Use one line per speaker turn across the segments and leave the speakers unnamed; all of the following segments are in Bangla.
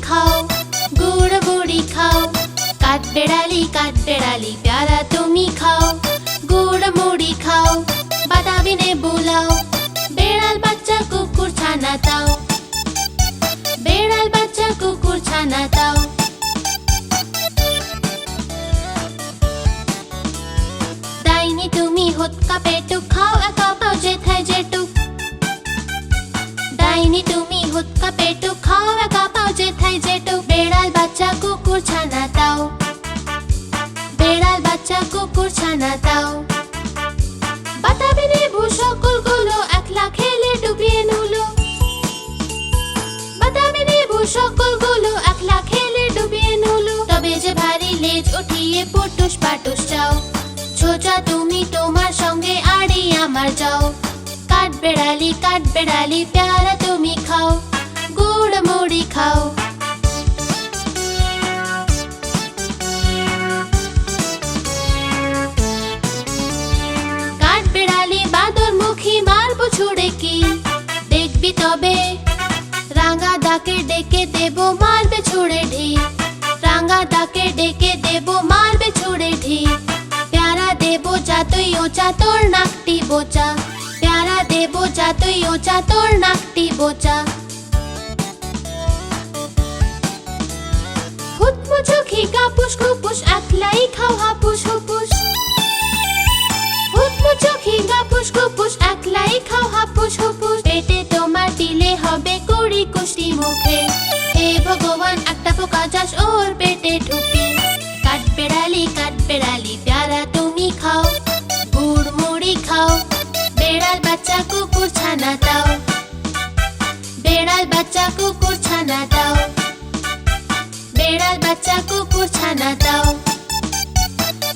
বেড়ালি কাঠ বেড়ালি প্যারা তুমি খাও গুড় গুড়ি খাও কাঠ বেড়ালি কাঠ বেড়ালি প্যারা তুমি খাও গুড় মুড়ি খাও বাদামি নে বুলাও বেড়াল বাচ্চা কুকুর ছানা দাও বেড়াল বাচ্চা কুকুর কাঠ বেড়ালি কাঠ বেড়ালি প্যারা তুমি খাও গুড় মুড়ি খাও কাঠ বেড়ালি বাদর মুখী মারবো ছুড়ে কি দেখবি তবে রাঙা দাকে ডেকে দেব মারবে ছুড়ে ঢি রাঙা দাকে ডেকে দেব মারবে ছুড়ে ঢি প্যারা দেব যাতই ওচা তোর নাকটি বোচা যাতই ওচা তোর নাকটি বোচা দিলে হবে মুখে। হে ভগবান, একটা পোকা ওর পেটে কাঠ বেড়ালি কাঠ প্যারা তুমি মুড়ি খাও। বেড়াল বাচ্চা কুকুর ছানা দাও। বেড়াল বাচ্চা কুকুর ছানা দাও। বেড়াল বাচ্চা কুকুর ছানা দাও।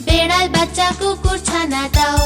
বেড়াল বাচ্চা কুকুর ছানা দাও।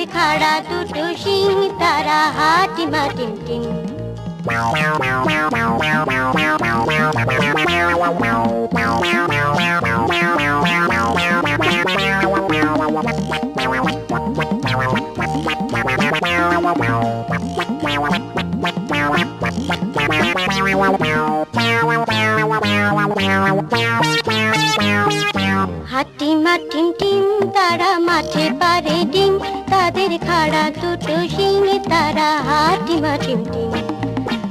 তাদের খাড়া দুটো শিং তারা হাটিমা টিম টিম হাটিমা টিম টিম, তারা মাঠে পারে ডিম। তাদের খাড়া দুটো শিং, তারা হাটিমা টিম টিম।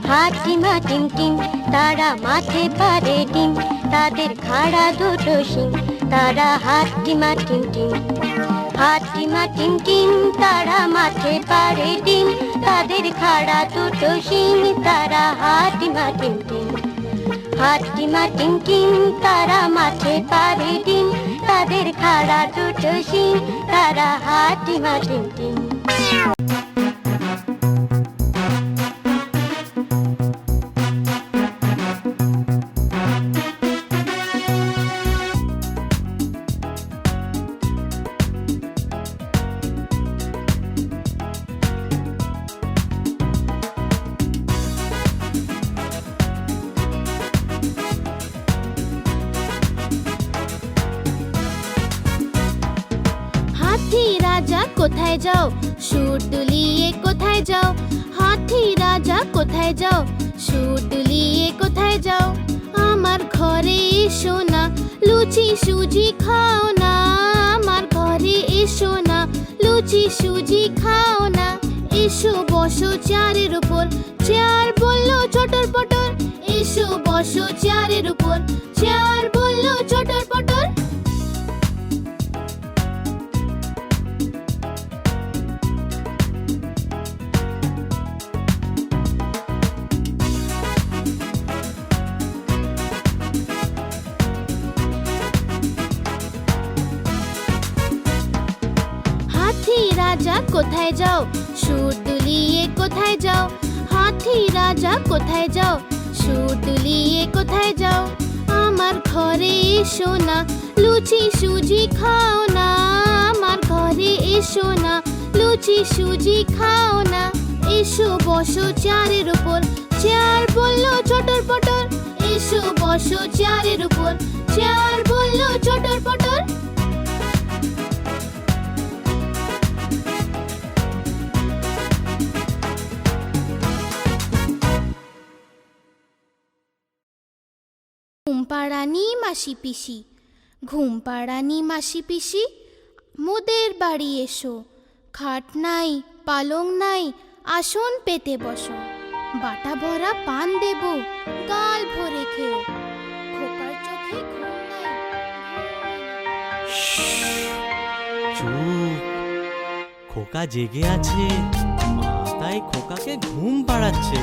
হাটিমা টিম টিম, তারা মাঠে পারে ডিম। তাদের খাড়া দুটো শিং, তারা হাটিমা টিম টিম। হাটিমা টিম টিম, তারা মাঠে পারে ডিম। তাদের খাড়া দুটো শিং, তারা হাটিমা টিম টিম। হাটিমা টিম টিম, তারা মাঠে পারে ডিম। তাদের খাড়া দুটো সিং তারা হাটিমা টিম টিম
যাও সুর দুলিয়ে কোথায় যাও? আমার ঘরে এসো না, লুচি সুজি খাও না। আমার ঘরে এসো না, লুচি সুজি খাও না। এসো, বসো চেয়ারের উপর। চেয়ার বলল চটর পটর এসো, বসো চেয়ারের উপর। চেয়ার বলল চটর পটর কোথায় যাও? সুর দুলিয়ে কোথায় যাও? হাতি রাজা কোথায় যাও? সুর দুলিয়ে কোথায় যাও? আমার ঘরে এসো না, লুচি সুজি খাও না। আমার ঘরে এসো না, লুচি সুজি খাও না। এসো বসো চেয়ারের উপর, চেয়ার বলল চটর পটর। এসো বসো চেয়ারের উপর, চেয়ার বলল চটর পটর। ঘুমপাড়ানি মাসি পিসি। ঘুম পাড়ানি মাসি পিসি, মোদের বাড়ি এসো। খাট নাই, পালং নাই, আসন পেতে বসো। বাটা ভরা পান দেব, গাল ভরে খেও খোকার চোখে
খোকা জেগে আছে, মা তাই খোকাকে ঘুম পাড়াচ্ছে।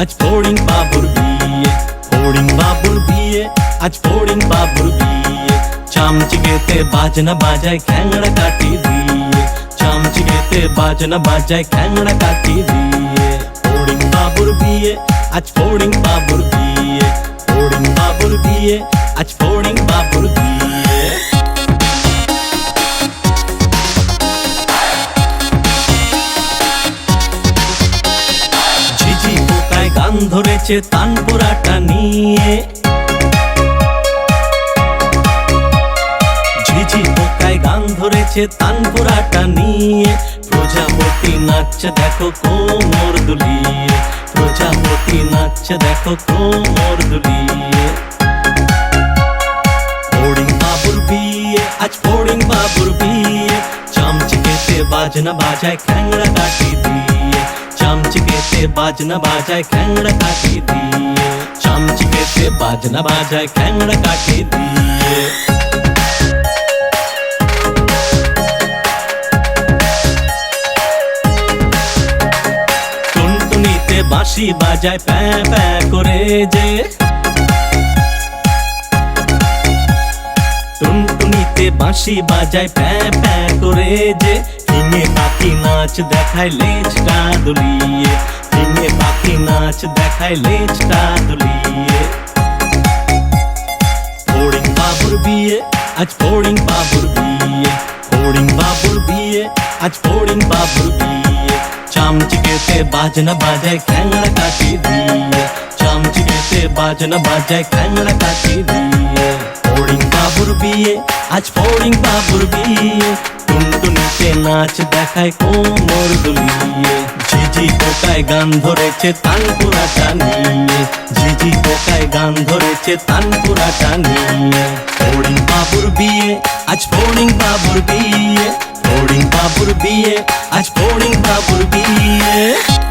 বিয়ে আজ ফড়িং বাবুর বিয়ে ফড়িং বাবুর বিয়ে আজ ফড়িং বাবুর বিয়ে চামচিকেতে বাজনা বাজায় খ্যাংড়া কাটি দিয়ে চামচিকেতে বাজনা বাজায় খ্যাংড়া কাটি দিয়ে ফড়িং বাবুর বিয়ে আজ ফড়িং বাবুর বিয়ে ফড়িং বাবুর বিয়ে আজ ফড়িং বাবুর বিয়ে গান ধরেছে তানপুরাটা নিয়ে। ঝিঝি পোকায় গান ধরেছে তানপুরাটা নিয়ে। প্রজাপতি নাচছে দেখো কোমর দুলিয়ে। প্রজাপতি নাচছে দেখো কোমর দুলিয়ে। ফড়িং বাবুর বিয়ে, আজ ফড়িং বাবুর বিয়ে। চামচিকেতে বাজনা বাজায় খ্যাংড়া কাটি দিয়ে। চামচিকেতে বাজনা বাজায় খ্যাংড়া কাটি দিয়ে। চামচিকেতে বাজনা বাজায় খ্যাংড়া কাটি দিয়ে। টুনটুনিতে বাঁশি বাজায় প্যা প্যা করে যে। টুনটুনিতে বাঁশি বাজায় প্যা প্যা করে যে। হিঙে बाकी नाच देखा लेज का दुलिए तिंगे बाकी नाच देखा लेज का दुलिए फोड़िंग बाबुर बीए, आज फोड़िंग बाबुर बीए। फोड़िंग बाबुर बीए, आज फोड़िंग बाबुर बीए। चमच के ते बाजना बाजे खेलन का ची दीए। चामच के ते बाजना बाजे खेलन का ची दीए। फोड़िंग बाबुर बीए, आज फोड़िंग बाबुर बीए। টুনটুনিতে নাচ দেখায় কোমর দুলিয়ে। ঝিঝি পোকায় গান ধরেছে তানপুরা টানিয়ে ঝিঝি পোকায় গান ধরেছে তানপুরাটা টানিয়ে ফড়িং বাবুর বিয়ে, আজ ফড়িং বাবুর বিয়ে। ফড়িং বাবুর বিয়ে, আজ ফড়িং বাবুর বিয়ে।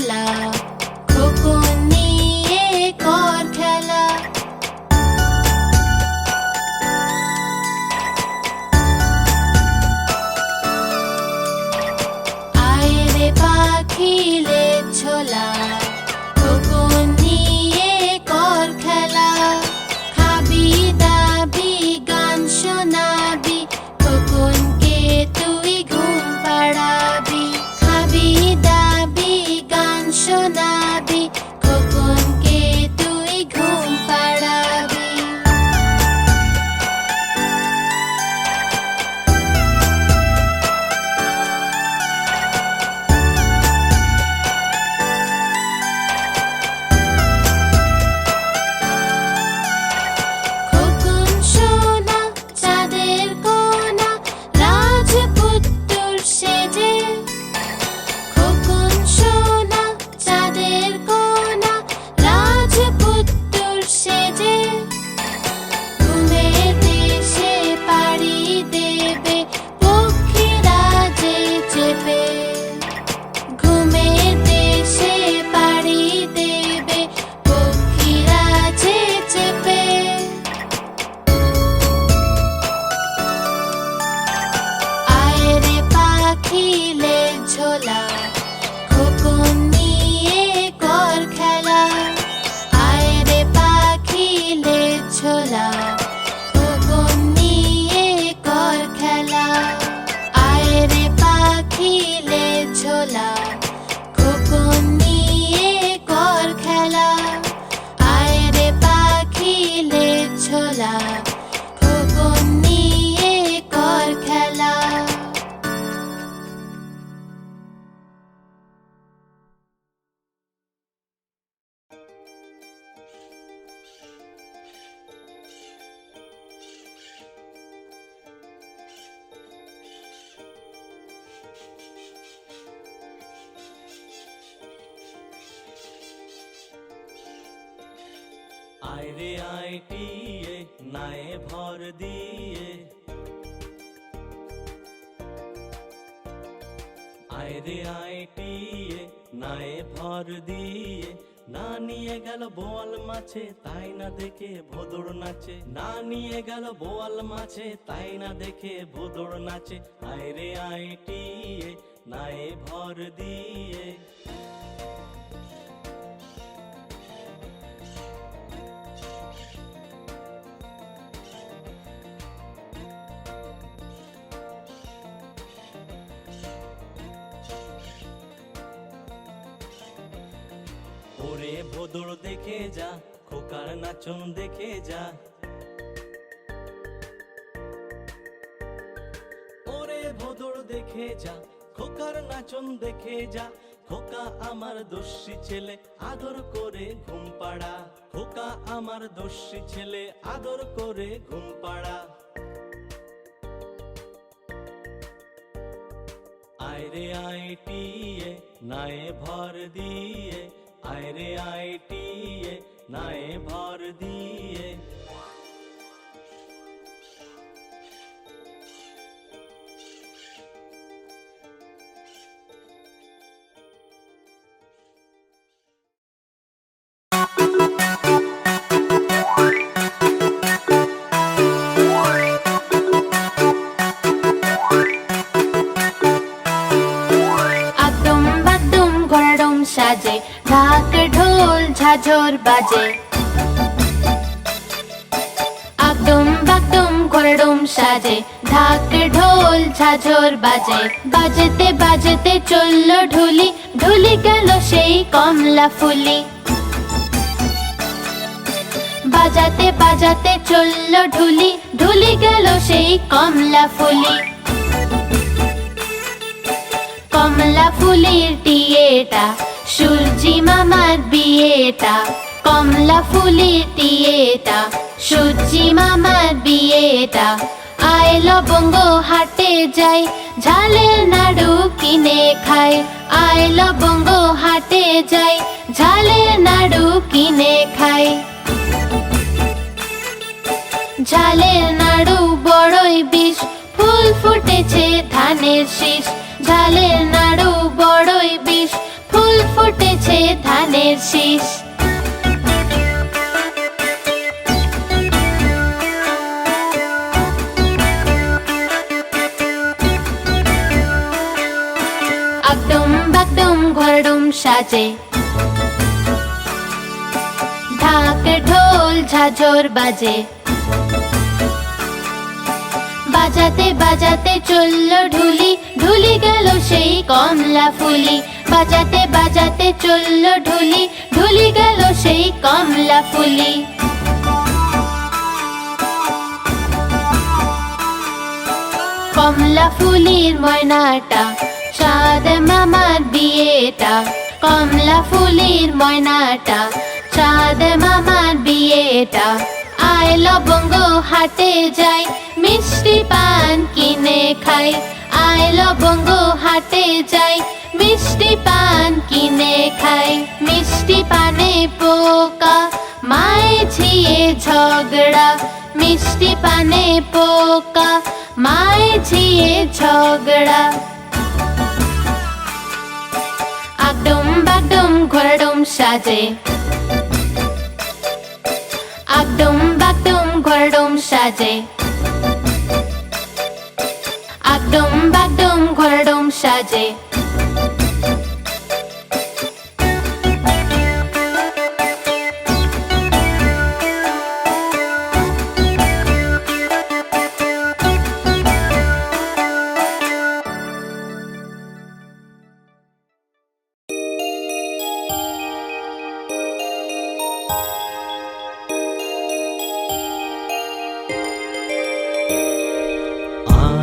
sola. Chile.
আয় রে আয় টিয়ে নায়ে ভর দিয়ে। আয় রে আয় টিয়ে নায়ে ভর দিয়ে। না নিয়ে গেল বোয়াল মাছে, তাই না দেখে ভোদর নাচে। না নিয়ে গেল বোয়াল মাছে, তাই না দেখে ভোদর নাচে। আয় রে আইটিয়ে নাই ভর দিয়ে। ওরে ভোদর দেখে যা, খোকার নাচন দেখে যা। ওরে ভোদর দেখে যা, খোকার নাচন দেখে যা। খোকা আমার দস্যি ছেলে, আদর করে ঘুম পাড়া। খোকা আমার দস্যি ছেলে, আদর করে ঘুম পাড়া। আয়রে আইটিয়ে নায়ে ভর দিয়ে। আয়রে আইটিয়ে নায়ে ভর দিয়ে।
বাজে আদম বাদুম ঘোড়াডুম সাজে, ঢাক ঢোল ঝাঝর বাজে। বাজতে বাজতে চলল ঢুলি ঢুলি গেল সেই কমলা ফুলি। বাজাতে বাজাতে চলল ঢুলি ঢুলি গেল সেই কমলা ফুলি। কমলা ফুলের টিয়েটা, সূর্যি মামার বিয়েটা। কমলা ফুলের টিয়েটা সূর্যি মামার বিয়েটা আয় লবঙ্গ হাটে যাই, ঝালের নাড়ু কিনে খাই। আয় লবঙ্গ হাটে যাই, ঝালের নাড়ু কিনে খাই। ঝালের নাড়ু বড়ই বিষ, ফুল ফুটেছে ধানের শীষ। ঝালের নাড়ু বড়ই বিষ, ফুল ফুটেছে ধানের শীষ। ঘরডুম সাজে। ঢাক, ঢোল, ঝাঝর বাজে। বাজাতে বাজাতে চলল ঢুলি। ঢুলি গেল সেই কমলা ফুলি। বাজাতে বাজাতে চলল ঢুলি। ঢুলি গেল সেই কমলা ফুলি। কমলা ফুলির ময়নাটা চাঁদ মামার বিয়েটা, কমলা ফুলির ময়নাটা, চাঁদ মামার বিয়েটা। আয় লবঙ্গ হাটে যাই, মিষ্টি পান কিনে খাই। আয় লবঙ্গ হাটে যাই, মিষ্টি পান কিনে খাই। মিষ্টি পানে পোকা, মায়ে ঝিয়ে ঝগড়া। মিষ্টি পানে পোকা, মায়ে ঝিয়ে ঝগড়া। সাজে আগডুম বাগডুম ঘোড়াডুম সাজে আগডুম বাগডুম ঘোড়াডুম সাজে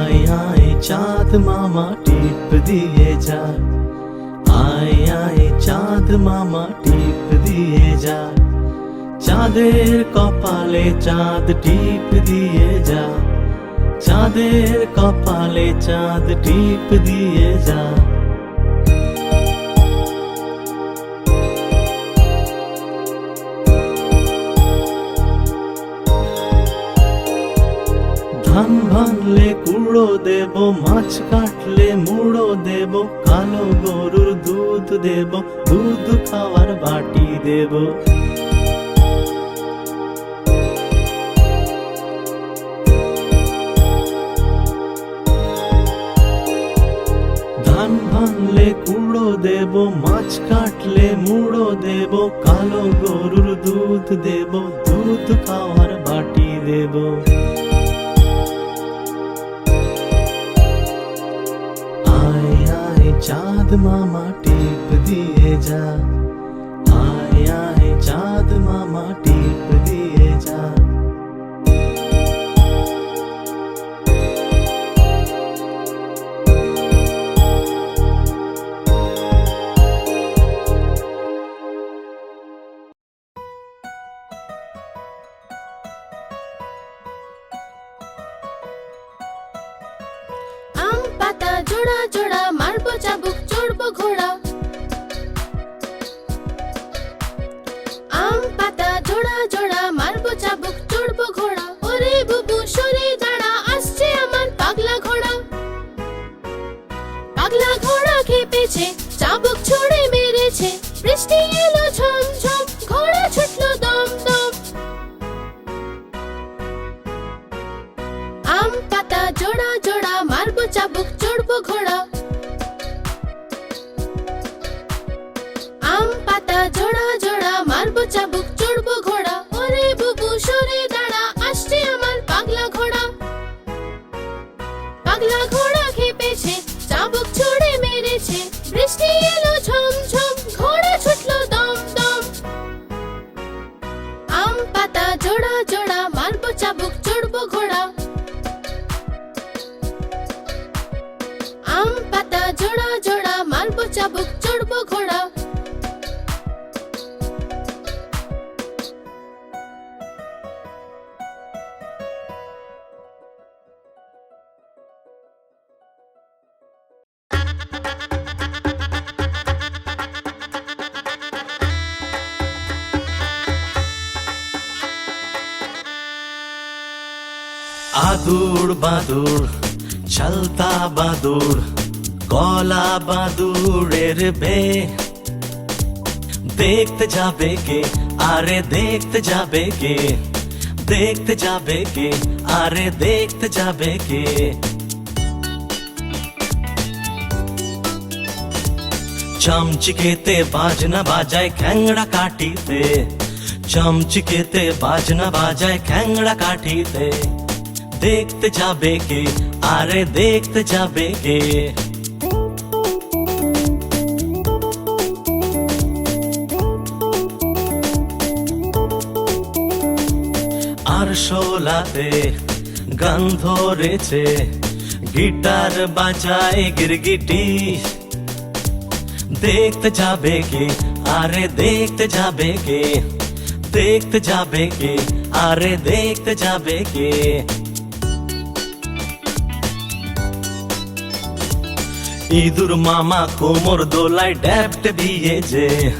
আয় আয় চাঁদ মামা টিপ দিয়ে যা আয় আয় চাঁদ মামা টিপ দিয়ে যা চাঁদের কপালে চাঁদ টিপ দিয়ে যা চাঁদের কপালে চাঁদ টিপ দিয়ে যা ধান ভাঙলে কুড়ো দেব, মাছ কাটলে মুড়ো দেব, কালো গরুর দুধ দেব, দুধ খাওয়ার বাটি দেব। কুড়ো দেব, মাছ কাটলে মুড়ো দেব, কালো গরুর দুধ দেব, দুধ খাওয়ার বাটি দেব। আয় চাঁদ মামা টিপ দিয়ে যা আয় আয় চাঁদ মামা টিপ দিয়ে
চাবুক চড়বো ঘোড়া।
আদুর বাদুর চলতা বাদুর। কলা বাদুরের বে। দেখতে যাবে কে? আরে দেখতে যাবে কে? দেখতে যাবে কে? আরে দেখতে যাবে কে? চমচিকেতে বাজনা বাজায় খ্যাংড়া কাটিতে চমচিকেতে বাজনা বাজায় খ্যাংড়া কাটিতে দেখতে যাবে কে? আরে দেখতে যাবে কে? শোলাতে গান ধরেছে। গিটার বাজায় গিরগিটি। দেখতে যাবে কে? আরে দেখতে যাবে কে? দেখতে যাবে কে? আরে দেখতে যাবে কে? ইঁদুর মামা কোমর দোলায় ড্যাপটে দিয়েছে।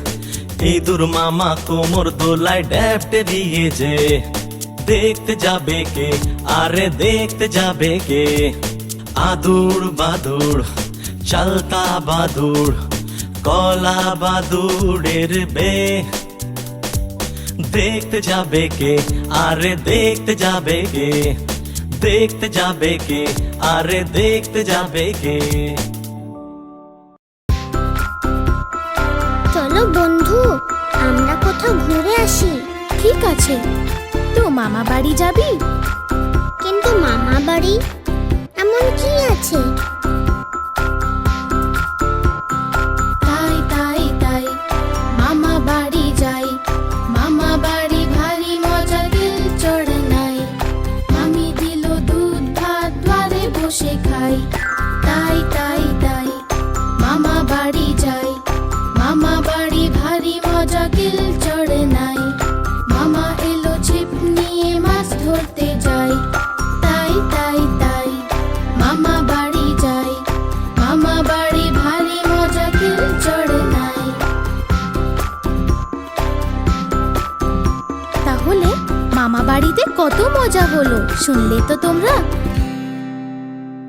ইঁদুর মামা কোমর দোলায় ড্যাপটে দিয়েছে। দেখতে যাবে কে? আরে দেখতে যাবে কে? আদুর বাদুর, চলতা বাদুর, কলা বাদুরের বে দেখতে যাবে কে? আরে দেখতে যাবে কে? দেখতে যাবে কে? আরে দেখতে যাবে কে?
চলো বন্ধু, আমরা কোথাও ঘুরে আসি।
ঠিক আছে। মামা বাড়ি যাবি?
কিন্তু মামা বাড়ি